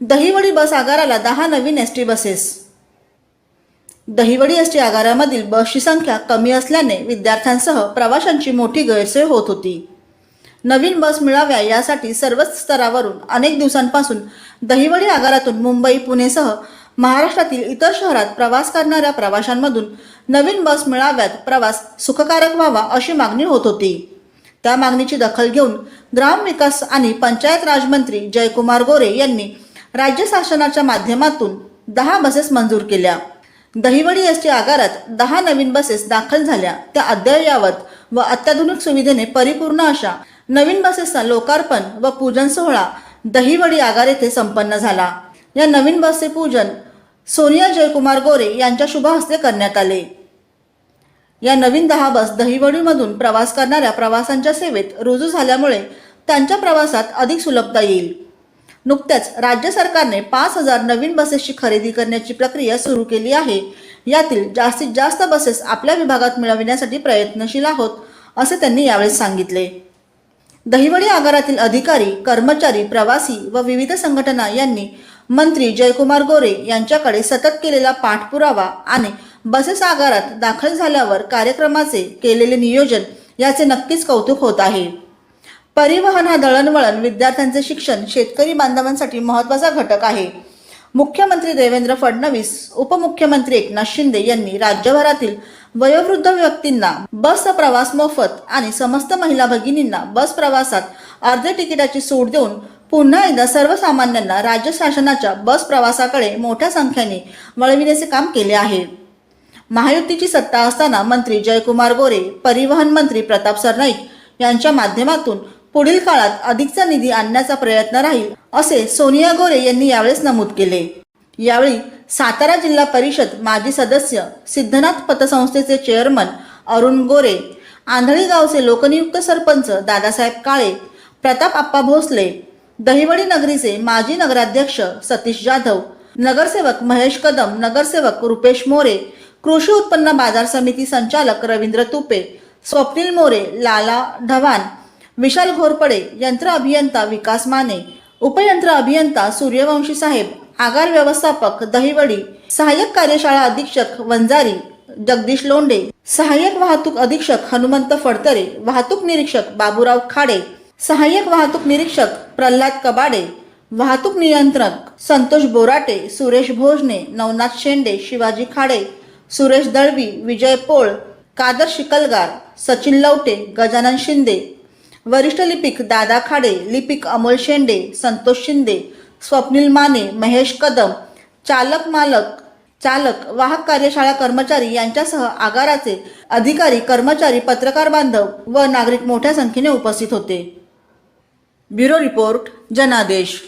Dahiwadi bus आगाराला दहा नवीन S T buses Dahiwadi S T आगारामधील बसची संख्या कमी असल्याने विद्यार्थ्यांसह प्रवाशांची मोठी गैरसोय होत होती. नवीन बस मिळाव्या यासाठी सर्वच स्तरावरून अनेक दिवसांपासून दहिवडी आगारातून मुंबई पुणेसह महाराष्ट्रातील इतर शहरात प्रवास करणाऱ्या प्रवाशांमधून नवीन बस मिळाव्यात प्रवास सुखकारक व्हावा अशी मागणी होत होती. त्या मागणीची दखल घेऊन ग्रामविकास आणि पंचायत राजमंत्री जयकुमार गोरे यांनी राज्य शासनाच्या माध्यमातून दहा बसेस मंजूर केल्या. दहिवडी एस टी आगारात दहा नवीन बसेस दाखल झाल्या. त्या अद्ययावत व अत्याधुनिक सुविधेने परिपूर्ण अशा नवीन बसेसचा लोकार्पण व पूजन सोहळा दहिवडी आगार येथे संपन्न झाला. या नवीन बसचे पूजन सोनिया जयकुमार गोरे यांच्या शुभ हस्ते करण्यात आले. या नवीन दहा बस दहिवडीमधून प्रवास करणाऱ्या प्रवाशांच्या सेवेत रुजू झाल्यामुळे त्यांच्या प्रवासात अधिक सुलभता येईल. नुकत्याच राज्य सरकारने पाच हजार नवीन बसेसची खरेदी करण्याची प्रक्रिया सुरू केली आहे. यातील जास्तीत जास्त बसेस आपल्या विभागात मिळविण्यासाठी प्रयत्नशील आहोत असे त्यांनी यावेळी सांगितले. दहिवडी आगारातील अधिकारी कर्मचारी प्रवासी व विविध संघटना यांनी मंत्री जयकुमार गोरे यांच्याकडे सतत केलेला पाठपुरावा आणि बसेस आगारात दाखल झाल्यावर कार्यक्रमाचे केलेले नियोजन याचे नक्कीच कौतुक होत आहे. परिवहन हा दळणवळण विद्यार्थ्यांचे शिक्षण शेतकरी बांधवांसाठी महत्त्वाचा घटक आहे. मुख्यमंत्री देवेंद्र फडणवीस उपमुख्यमंत्री एकनाथ शिंदे यांनी राज्यभरातील वयोवृद्ध व्यक्तींना बस प्रवास मोफत आणि समस्त महिला भगिनींना बस प्रवासात अर्ध्या तिकिटाची सूट देऊन पुन्हा एकदा सर्वसामान्यांना राज्य शासनाच्या बस प्रवासाकडे मोठ्या संख्येने वळविण्याचे काम केले आहे. महायुतीची सत्ता असताना मंत्री जयकुमार गोरे परिवहन मंत्री प्रताप सरनाईक यांच्या माध्यमातून पुढील काळात अधिकचा निधी आणण्याचा प्रयत्न राहील असे सोनिया गोरे यांनी यावेळेस नमूद केले. यावेळी सातारा जिल्हा परिषद माजी सदस्य सिद्धनाथ पतसंस्थेचे चेअरमन अरुण गोरे आंधळी गावचे लोकनियुक्त सरपंच दादासाहेब काळे प्रताप आप्पा भोसले दहिवडी नगरीचे माजी नगराध्यक्ष सतीश जाधव नगरसेवक महेश कदम नगरसेवक रुपेश मोरे कृषी उत्पन्न बाजार समिती संचालक रवींद्र तुपे स्वप्नील मोरे लाला ढवाण विशाल घोरपडे यंत्र अभियंता विकास माने उपयंत्र अभियंता सूर्यवंशी साहेब आगार व्यवस्थापक दहिवडी सहाय्यक कार्यशाळा अधीक्षक वंजारी जगदीश लोंडे सहाय्यक वाहतूक अधीक्षक हनुमंत फडतरे वाहतूक निरीक्षक बाबूराव खाडे सहाय्यक वाहतूक निरीक्षक प्रल्हाद कबाडे वाहतूक नियंत्रक संतोष बोराटे सुरेश भोजने नवनाथ शेंडे शिवाजी खाडे सुरेश दळवी विजय पोळ कादर शिकलगार सचिन लवटे गजानन शिंदे वरिष्ठ लिपिक दादा खाडे लिपिक अमोल शेंडे संतोष शिंदे स्वप्नील माने महेश कदम चालक मालक चालक वाहक कार्यशाळा कर्मचारी यांच्यासह आगाराचे अधिकारी कर्मचारी पत्रकार बांधव व नागरिक मोठ्या संख्येने उपस्थित होते. ब्युरो रिपोर्ट जनादेश.